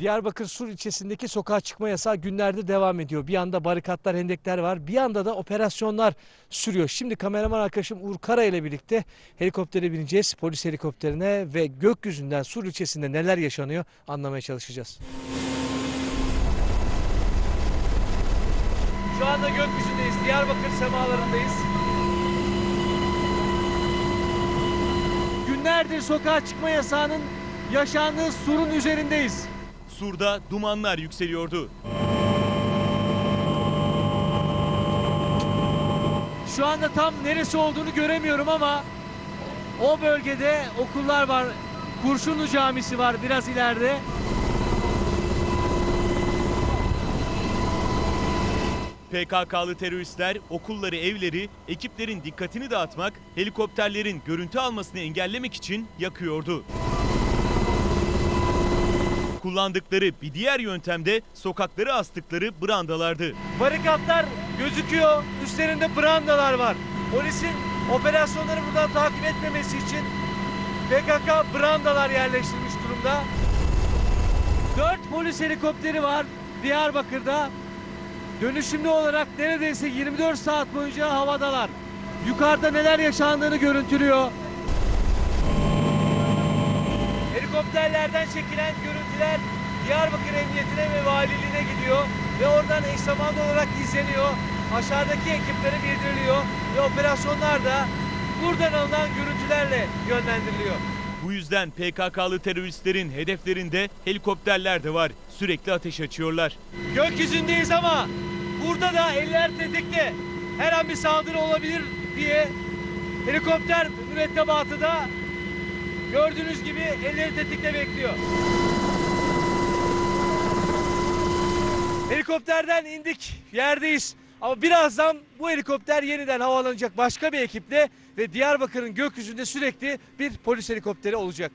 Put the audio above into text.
Diyarbakır Sur ilçesindeki sokağa çıkma yasağı günlerdir devam ediyor. Bir yanda barikatlar, hendekler var. Bir yanda da operasyonlar sürüyor. Şimdi kameraman arkadaşım Uğur Kara ile birlikte helikoptere bineceğiz. Polis helikopterine ve gökyüzünden Sur ilçesinde neler yaşanıyor anlamaya çalışacağız. Şu anda gökyüzündeyiz. Diyarbakır semalarındayız. Günlerdir sokağa çıkma yasağının yaşandığı Sur'un üzerindeyiz. Sur'da dumanlar yükseliyordu. Şu anda tam neresi olduğunu göremiyorum ama o bölgede okullar var. Kurşunlu Camisi var biraz ileride. PKK'lı teröristler okulları, evleri, ekiplerin dikkatini dağıtmak, helikopterlerin görüntü almasını engellemek için yakıyordu. Kullandıkları bir diğer yöntemde sokakları astıkları brandalardı. Barikatlar gözüküyor. Üstlerinde brandalar var. Polisin operasyonları buradan takip etmemesi için PKK brandalar yerleştirmiş durumda. 4 polis helikopteri var Diyarbakır'da. Dönüşümlü olarak neredeyse 24 saat boyunca havadalar. Yukarıda neler yaşandığını görüntülüyor. Helikopterlerden çekilen görüntüler Diyarbakır Emniyetine ve Valiliğine gidiyor ve oradan eş zamanlı olarak izleniyor. Aşağıdaki ekiplere bildiriliyor ve operasyonlar da buradan alınan görüntülerle yönlendiriliyor. Bu yüzden PKK'lı teröristlerin hedeflerinde helikopterler de var. Sürekli ateş açıyorlar. Gökyüzündeyiz ama burada da eller tetikte. Her an bir saldırı olabilir diye helikopter mürettebatı da gördüğünüz gibi elleri tetikte bekliyor. Helikopterden indik, yerdeyiz. Ama birazdan bu helikopter yeniden havalanacak başka bir ekiple ve Diyarbakır'ın gökyüzünde sürekli bir polis helikopteri olacak.